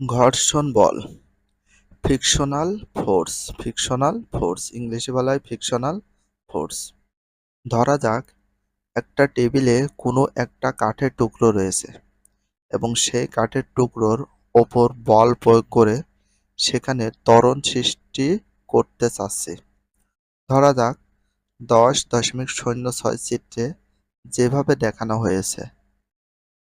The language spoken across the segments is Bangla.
ঘর্ষণ বল। ফিকশনাল ফোর্স ফিকশনাল ফোর্স, ইংলিশে বলা হয় ফ্রিকশনাল ফোর্স। ধরা যাক, একটা টেবিলে কোনো একটা কাঠের টুকরো রয়েছে এবং সেই কাঠের টুকরোর ওপর বল প্রয়োগ করে সেখানে ত্বরণ সৃষ্টি করতে চাচ্ছে। ধরা যাক, দশ দশমিক শূন্য ছয় চিত্রে যেভাবে দেখানো হয়েছে,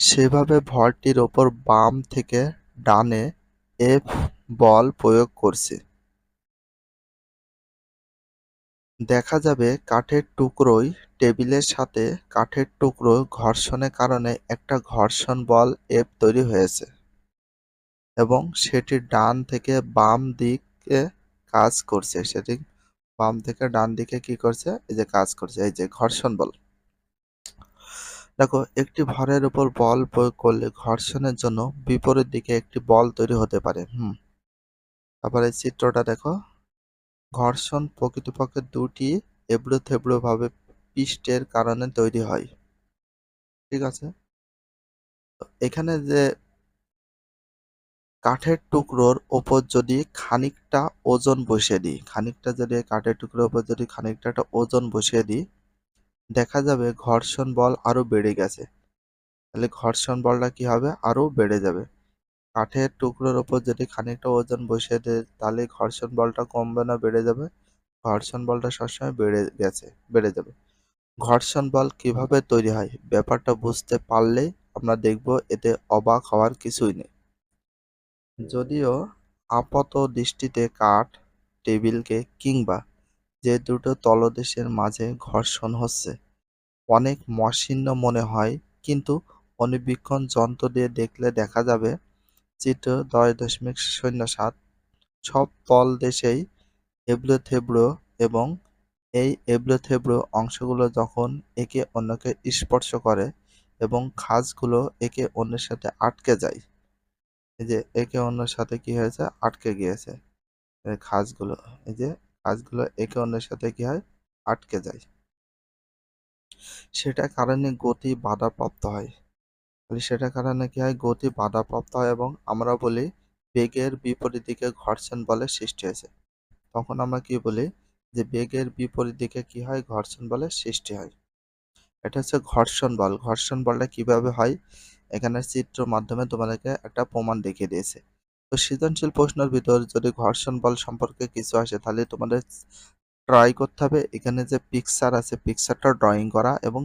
সেভাবে ভরটির ওপর বাম থেকে ডানে এফ বল প্রয়োগ করছে। দেখা যাবে কাঠের টুকরোই টেবিলের সাথে কাঠের টুকরো ঘর্ষণের কারণে একটা ঘর্ষণ বল এফ তৈরি হয়েছে এবং সেটি ডান থেকে বাম দিকে কাজ করছে। সেটি বাম থেকে ডান দিকে কি করছে? এই যে কাজ করছে, এই যে ঘর্ষণ বল। দেখো, একটি ভরের উপর বল প্রয়োগ করলে ঘর্ষণের জন্য বিপরীত দিকে একটি বল তৈরি হতে পারে, হুম। তারপরে চিত্রটা দেখো। ঘর্ষণ প্রকৃতপক্ষে দুটি এবড়ো থেবড়ো ভাবে পৃষ্ঠের কারণে তৈরি হয়, ঠিক আছে? এখানে যে কাঠের টুকরোর ওপর যদি খানিকটা ওজন বসিয়ে দিই, খানিকটা যদি কাঠের টুকরোর ওপর যদি খানিকটা একটা ওজন বসিয়ে দিই দেখা যাবে ঘর্ষণ বল আরও বেড়ে গেছে। তাহলে ঘর্ষণ বলটা কি হবে? আরও বেড়ে যাবে। কাঠের টুকরোর ওপর যদি খানিকটা ওজন বসিয়ে দেয় তাহলে ঘর্ষণ বলটা কমবে না, বেড়ে যাবে। ঘর্ষণ বলটা সবসময় বেড়ে গেছে, বেড়ে যাবে। ঘর্ষণ বল কীভাবে তৈরি হয়? ব্যাপারটা বুঝতে পারলেই আমরা দেখব, এতে অবাক হওয়ার কিছুই নেই। যদিও আপাত দৃষ্টিতে কাঠ, টেবিলকে কিংবা যে দুটো তলদেশের মাঝে ঘর্ষণ হচ্ছে। অনেক মসৃণ মনে হয়, কিন্তু অনুবীক্ষণ যন্ত্র দিয়ে দেখলে দেখা যাবে চিত্র দশ দশমিক শূন্য সাত। সব তল দেশেই এবড়ো থেবড়ো এবং এই এবড়ো থেবড়ো অংশগুলো যখন একে অন্যকে স্পর্শ করে এবং খাঁজগুলো একে অন্যের সাথে আটকে যায়। এই যে একে অন্যের সাথে কি হয়েছে? আটকে গিয়েছে। খাঁজগুলো এই যে খাঁজগুলো একে অন্যের সাথে কি হয়? আটকে যায়। সেটা কারণে গতি বাধাপ্রাপ্ত হয়। তাহলে সেটার কারণে কি হয়? গতি বাধাপ্রাপ্ত হয় এবং আমরা বলি বেগের বিপরীত দিকে ঘর্ষণ বলের সৃষ্টি হয়েছে। তখন আমরা কি বলি? যে বেগের বিপরীত দিকে কি হয়? ঘর্ষণ বলের সৃষ্টি হয়। এটা হচ্ছে ঘর্ষণ বল। ঘর্ষণ বলটা কীভাবে হয়? এখানে চিত্র মাধ্যমে তোমাদেরকে একটা প্রমাণ দেখিয়ে দিয়েছে। তো সৃজনশীল প্রশ্নের ভিতর যদি ঘর্ষণ বল সম্পর্কে কিছু আসে, তাহলে তোমাদের ট্রাই করতে হবে। এখানে যে পিকচার আছে পিকচারটা ড্রয়িং করা এবং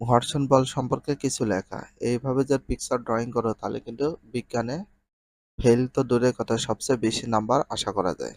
ঘর্ষণ বল সম্পর্কে কিছু লেখা। এইভাবে যে পিকচার ড্রয়িং করো, তাহলে কিন্তু বিজ্ঞানে ফেল তো দূরের কথা, সবচেয়ে বেশি নাম্বার আশা করা যায়।